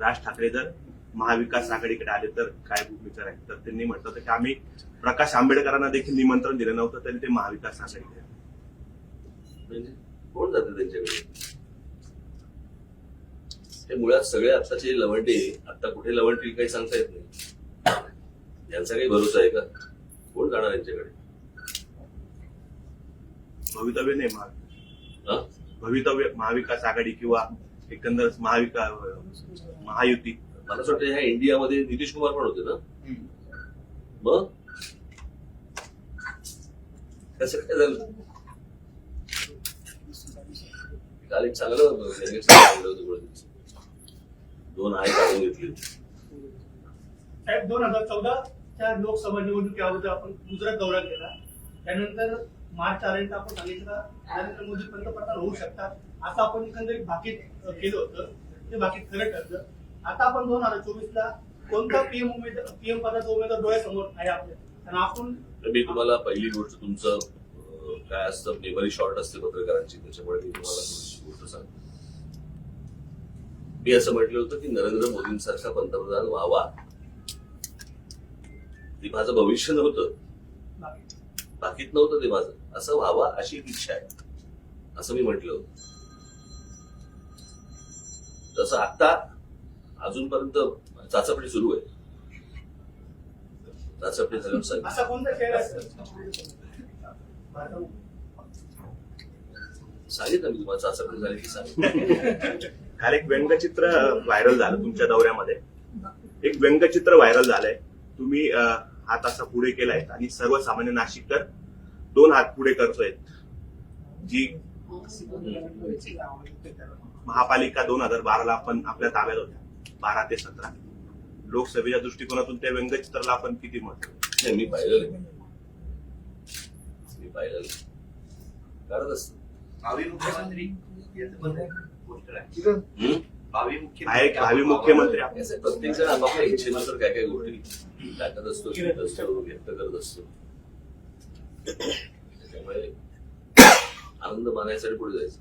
राज ठाकरे जर महाविकास आघाडीकडे आले तर काय भूमिका राहील? तर त्यांनी म्हटलं होतं की आम्ही प्रकाश आंबेडकरांना देखील निमंत्रण दिलं नव्हतं तरी ते महाविकास आघाडीकडे म्हणजे कोण जाते त्यांच्याकडे? ते मुळात सगळे आत्ताचे लवंडे आता कुठे लवंडतील काही सांगता येत नाही. यांचा काही भरोसा आहे का? कोण जाणार यांच्याकडे? भवितव्य नाही महा हा? भवितव्य महाविकास आघाडी किंवा एकंदर महाविका महायुती. मला असं वाटतं ह्या इंडियामध्ये नितीश कुमार पण होते ना? मग? कसं काय झालं? काल एक चांगलं होतं. दोन आहे काढून घेतली. साहेब दोन हजार चौदाच्या लोकसभा निवडणुकी अगोदर आपण गुजरात दौरा केला. त्यानंतर मार्च पर्यंत आपण सांगितलं का नरेंद्र मोदी पंतप्रधान होऊ शकतात. आता आपण एकंदरीत भाकीत केलं होतं. ते भाकीत खरं ठरलं. आता आपण दोन हजार चोवीस ला कोणता पीएम उमेदवार पीएम पदाचा उमेदवार डोळ्यासमोर आहे आपल्या? आणि आपण मी तुम्हाला पहिली गोष्ट तुमचं काय असतं मेमरी शॉर्ट असते पत्रकारांची त्याच्यामुळे मी तुम्हाला गोष्ट सांगतो. मी असं म्हटलं होतं की नरेंद्र मोदींसारखा पंतप्रधान व्हावा. ते माझं भविष्य नव्हतं. बाकीत नव्हतं ते माझं. असं व्हावा अशी एक इच्छा आहे. असं मी म्हटलं होतं. तसं आता अजूनपर्यंत चाचपणी सुरू आहे. चाचपणी झाल्यावर सांगितलं मी तुम्हाला चाचपणी झाली की सांगितलं. काल एक व्यंगचित्र व्हायरल झालं तुमच्या दौऱ्यामध्ये. एक व्यंगचित्र व्हायरल झालंय. तुम्ही हात असा पुढे केलाय आणि सर्वसामान्य नाशिककर दोन हात पुढे करतोय जी महापालिका दोन हजार बाराला आपण आपल्या ताब्यात होत्या. बारा ते सतरा. लोकसभेच्या दृष्टिकोनातून त्या व्यंगचित्राला आपण किती महत्त्व मी पाहिलेलं आहे मी पाहिलेलं. करत असत. भावी मुख्यमंत्री भावी मुख्यमंत्री. प्रत्येक जण आपापल्या इच्छेनुसार काय काय गोष्टी टाकत असतो असतो व्यक्त करत असतो त्याच्यामुळे आनंद मानायसाठी पुढे जायचं